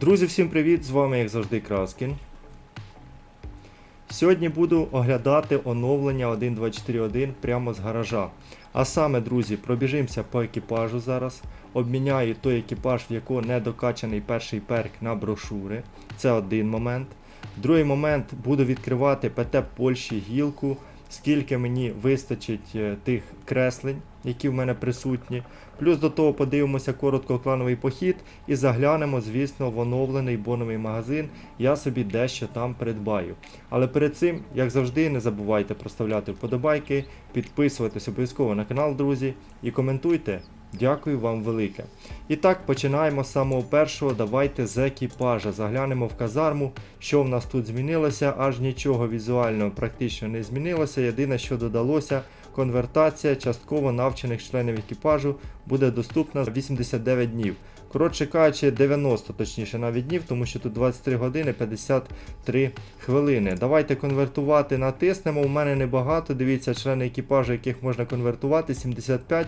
Друзі, всім привіт! З вами, як завжди, Краскін. Сьогодні буду оглядати оновлення 1.241 прямо з гаража. А саме, друзі, пробіжимося по екіпажу зараз. Обміняю той екіпаж, в якого не докачаний перший перк на брошури. Це один момент. Другий момент буду відкривати ПТ Польщі гілку, скільки мені вистачить е, тих креслень, які в мене присутні. Плюс до того подивимося коротко клановий похід і заглянемо, звісно, в оновлений боновий магазин. Я собі дещо там придбаю. Але перед цим, як завжди, не забувайте проставляти вподобайки, підписуватись обов'язково на канал, друзі, і коментуйте. Дякую вам велике. І так, починаємо з самого першого. Давайте з екіпажа. Заглянемо в казарму, що в нас тут змінилося, аж нічого візуально практично не змінилося. Єдине, що додалося, конвертація частково навчених членів екіпажу буде доступна за 89 днів. Коротше кажучи, 90 точніше навіть днів, тому що тут 23 години 53 хвилини. Давайте конвертувати натиснемо. У мене небагато. Дивіться, члени екіпажу, яких можна конвертувати, 75.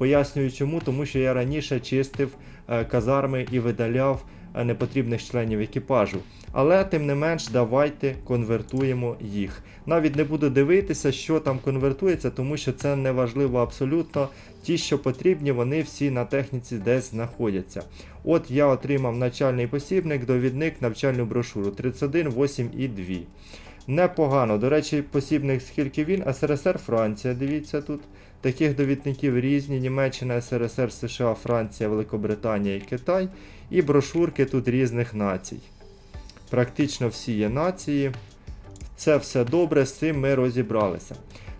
Пояснюю чому, тому що я раніше чистив е, казарми і видаляв е, непотрібних членів екіпажу. Але тим не менш, давайте конвертуємо їх. Навіть не буду дивитися, що там конвертується, тому що це не важливо абсолютно. Ті, що потрібні, вони всі на техніці десь знаходяться. От я отримав навчальний посібник, довідник, навчальну брошуру 31, 8 і 2. Непогано. До речі, посібник, скільки він, СРСР, Франція, дивіться тут. Таких довідників різні: Німеччина, СРСР, США, Франція, Великобританія і Китай. І брошурки тут різних націй. Практично всі є нації. Це все добре, з цим ми розібралися.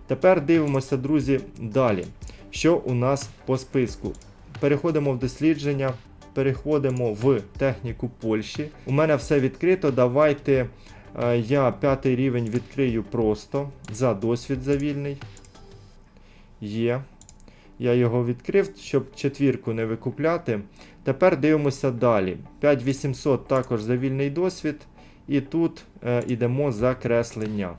Тепер дивимося, друзі, далі. Що у нас по списку? Переходимо в дослідження, переходимо в техніку Польщі. У мене все відкрито. Давайте я п'ятий рівень відкрию просто за досвід завільний. Є. Я його відкрив, щоб четвірку не викупляти. Тепер дивимося далі. 5800 також за вільний досвід. І тут е, йдемо закреслення.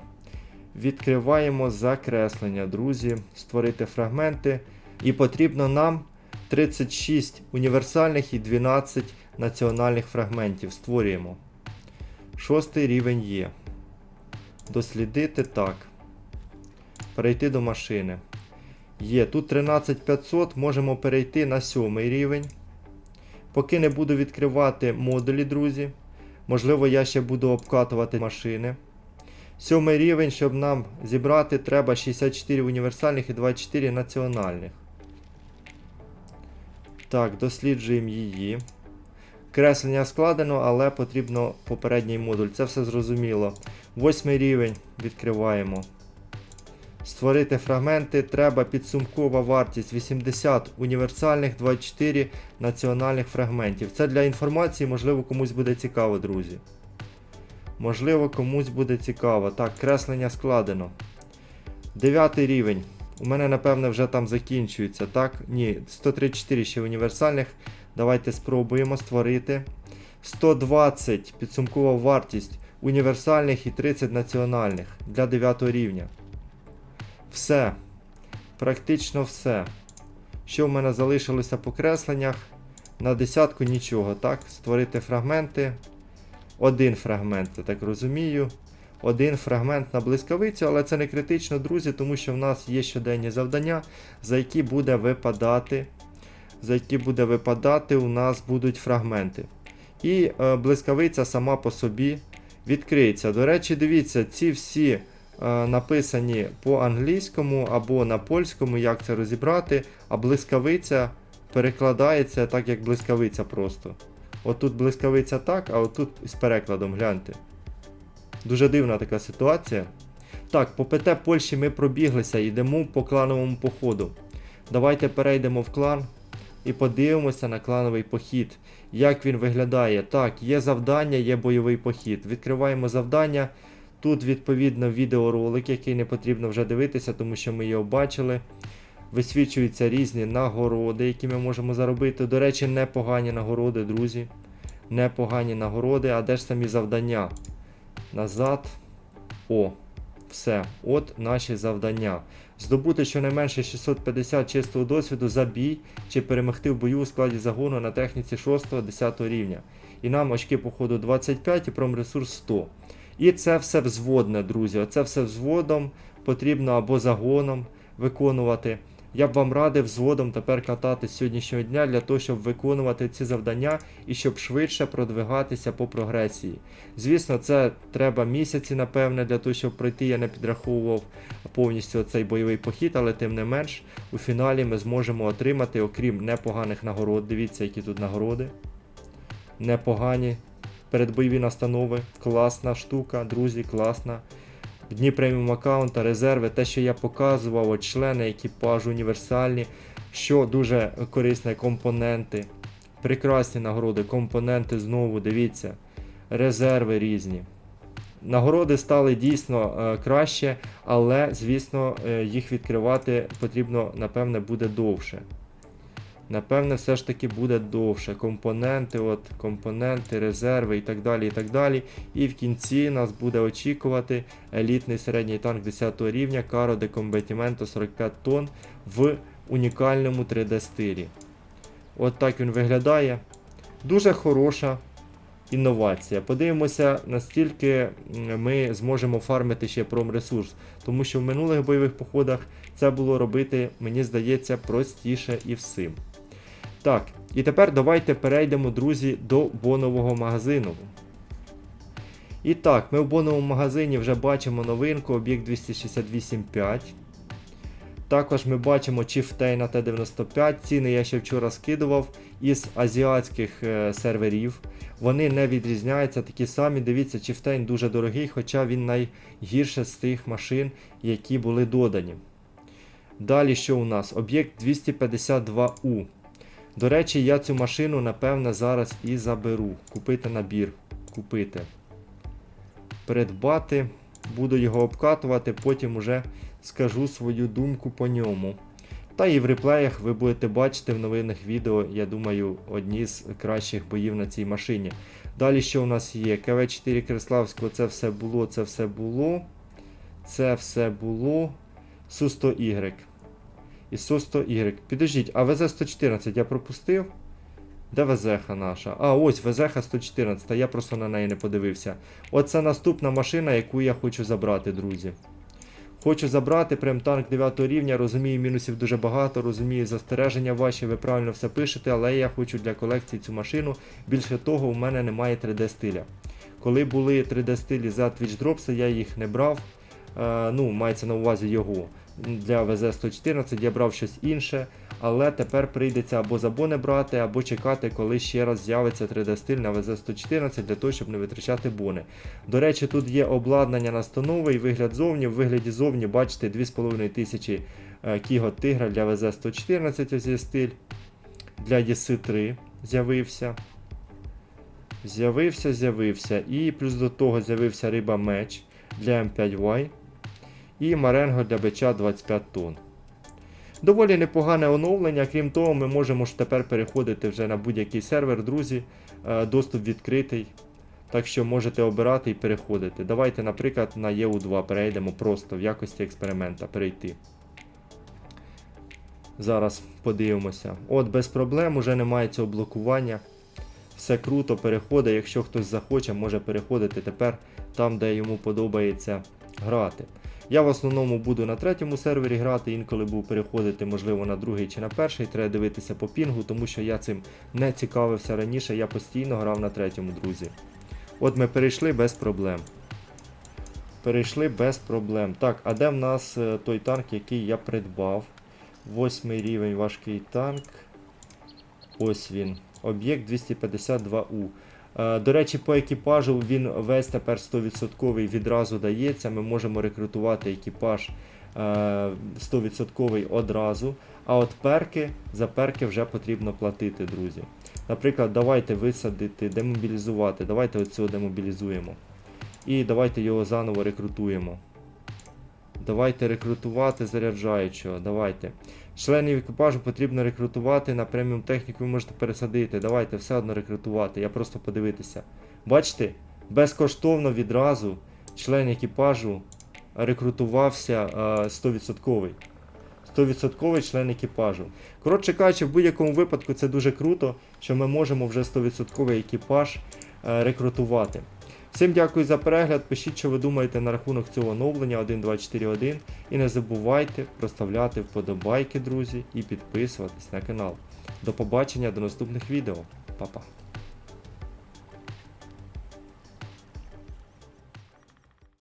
Відкриваємо закреслення, друзі, створити фрагменти. І потрібно нам 36 універсальних і 12 національних фрагментів. Створюємо. Шостий рівень є. Дослідити так. Перейти до машини. Є. Тут 13500, можемо перейти на сьомий рівень. Поки не буду відкривати модулі, друзі. Можливо, я ще буду обкатувати машини. Сьомий рівень, щоб нам зібрати, треба 64 універсальних і 24 національних. Так, досліджуємо її. Креслення складено, але потрібно попередній модуль. Це все зрозуміло. Восьмий рівень відкриваємо. Створити фрагменти треба підсумкова вартість 80 універсальних 24 національних фрагментів. Це для інформації, можливо, комусь буде цікаво, друзі. Можливо, комусь буде цікаво. Так, креслення складено. Дев'ятий рівень. У мене, напевне, вже там закінчується. Так? Ні, 134 ще універсальних. Давайте спробуємо створити. 120 підсумкова вартість універсальних і 30 національних для 9 рівня. Все. Практично все. Що в мене залишилося по кресленнях? На десятку нічого, так? Створити фрагменти. Один фрагмент, я так розумію. Один фрагмент на блискавицю, але це не критично, друзі, тому що в нас є щоденні завдання, за які буде випадати. За які буде випадати, у нас будуть фрагменти. І е, блискавиця сама по собі відкриється. До речі, дивіться, ці всі е, написані по англійському або на польському, як це розібрати, а блискавиця перекладається так, як блискавиця просто. Отут блискавиця так, а отут з перекладом гляньте. Дуже дивна така ситуація. Так, по ПТ Польщі ми пробіглися, йдемо по клановому походу. Давайте перейдемо в клан і подивимося на клановий похід. Як він виглядає? Так, є завдання, є бойовий похід. Відкриваємо завдання. Тут, відповідно, відеоролик, який не потрібно вже дивитися, тому що ми його бачили. Висвічуються різні нагороди, які ми можемо заробити. До речі, непогані нагороди, друзі. Непогані нагороди, а де ж самі завдання? Назад. О, все. От наші завдання. Здобути щонайменше 650 чистого досвіду за бій чи перемогти в бою у складі загону на техніці 6-10 рівня. І нам очки походу 25 і промресурс 100. І це все взводне, друзі. Оце все взводом потрібно або загоном виконувати. Я б вам радив взводом тепер катати з сьогоднішнього дня для того, щоб виконувати ці завдання і щоб швидше продвигатися по прогресії. Звісно, це треба місяці, напевне, для того, щоб пройти. Я не підраховував повністю цей бойовий похід, але тим не менш, у фіналі ми зможемо отримати, окрім непоганих нагород. Дивіться, які тут нагороди. Непогані передбойові настанови. Класна штука, друзі, класна. Дні преміум аккаунта, резерви, те, що я показував, члени екіпажу універсальні, що дуже корисні компоненти. Прекрасні нагороди, компоненти знову, дивіться, резерви різні. Нагороди стали дійсно е, краще, але, звісно, е, їх відкривати потрібно, напевне, буде довше. Напевне, все ж таки буде довше. Компоненти, от, компоненти, резерви і так далі. І так далі. І в кінці нас буде очікувати елітний середній танк 10 рівня Caro de Combattimento 45 тонн в унікальному 3D стилі. От так він виглядає. Дуже хороша інновація. Подивимося, настільки м, ми зможемо фармити ще промресурс. Тому що в минулих бойових походах це було робити, мені здається, простіше і всім. Так, і тепер давайте перейдемо, друзі, до бонового магазину. І так, ми в боновому магазині вже бачимо новинку, об'єкт 268.5. Також ми бачимо Chieftain на Т-95. Ціни я ще вчора скидував із азіатських е, серверів. Вони не відрізняються, такі самі. Дивіться, Chieftain дуже дорогий, хоча він найгірше з тих машин, які були додані. Далі що у нас? Об'єкт 252У. До речі, я цю машину, напевне, зараз і заберу. Купити набір. Купити. Придбати. Буду його обкатувати, потім уже скажу свою думку по ньому. Та і в реплеях ви будете бачити в новинних відео, я думаю, одні з кращих боїв на цій машині. Далі що у нас є? КВ4 Криславського, це все було, це все було. Це все було. Су-100Y. І Су-100Y. Підождіть, а ВЗ-114 я пропустив? Де ВЗХ наша? А, ось ВЗХ 114, я просто на неї не подивився. Оце наступна машина, яку я хочу забрати, друзі. Хочу забрати прям танк 9 рівня, розумію, мінусів дуже багато, розумію застереження ваші, ви правильно все пишете, але я хочу для колекції цю машину. Більше того, у мене немає 3D стиля. Коли були 3D стилі за Twitch Drops, я їх не брав. Е, ну, мається на увазі його. Для ВЗ-114 я брав щось інше, але тепер прийдеться або забони брати, або чекати, коли ще раз з'явиться 3D-стиль на ВЗ-114 для того, щоб не витрачати бони. До речі, тут є обладнання настанови і вигляд зовні. В вигляді зовні, бачите, 2500 е, кігот тигра для ВЗ-114 ось стиль. Для ЄС-3 з'явився. З'явився, з'явився. І плюс до того з'явився риба меч для М5Y. І Маренго для бича 25 тонн. Доволі непогане оновлення. Крім того, ми можемо ж тепер переходити вже на будь-який сервер, друзі. Е, Доступ відкритий. Так що можете обирати і переходити. Давайте, наприклад, на EU2 перейдемо просто в якості експеримента перейти. Зараз подивимося. От, без проблем, уже немає цього блокування. Все круто, переходить. Якщо хтось захоче, може переходити тепер там, де йому подобається грати. Я в основному буду на третьому сервері грати, інколи буду переходити, можливо, на другий чи на перший. Треба дивитися по пінгу, тому що я цим не цікавився раніше, я постійно грав на третьому, друзі. От ми перейшли без проблем. Перейшли без проблем. Так, а де в нас е, той танк, який я придбав? Восьмий рівень важкий танк. Ось він. Об'єкт 252У. Е, До речі, по екіпажу він весь тепер 100% відразу дається. Ми можемо рекрутувати екіпаж е, 100% одразу. А от перки, за перки вже потрібно платити, друзі. Наприклад, давайте висадити, демобілізувати. Давайте оцього демобілізуємо. І давайте його заново рекрутуємо. Давайте рекрутувати заряджаючого. Давайте. Членів екіпажу потрібно рекрутувати на преміум техніку ви можете пересадити. Давайте все одно рекрутувати. Я просто подивитися. Бачите? Безкоштовно відразу член екіпажу рекрутувався е, 100%. 100% член екіпажу. Коротше кажучи, в будь-якому випадку це дуже круто, що ми можемо вже 100% екіпаж е, рекрутувати. Всім дякую за перегляд. Пишіть, що ви думаєте на рахунок цього оновлення 1.2.4.1 і не забувайте проставляти вподобайки, друзі, і підписуватись на канал. До побачення до наступних відео. Па-па.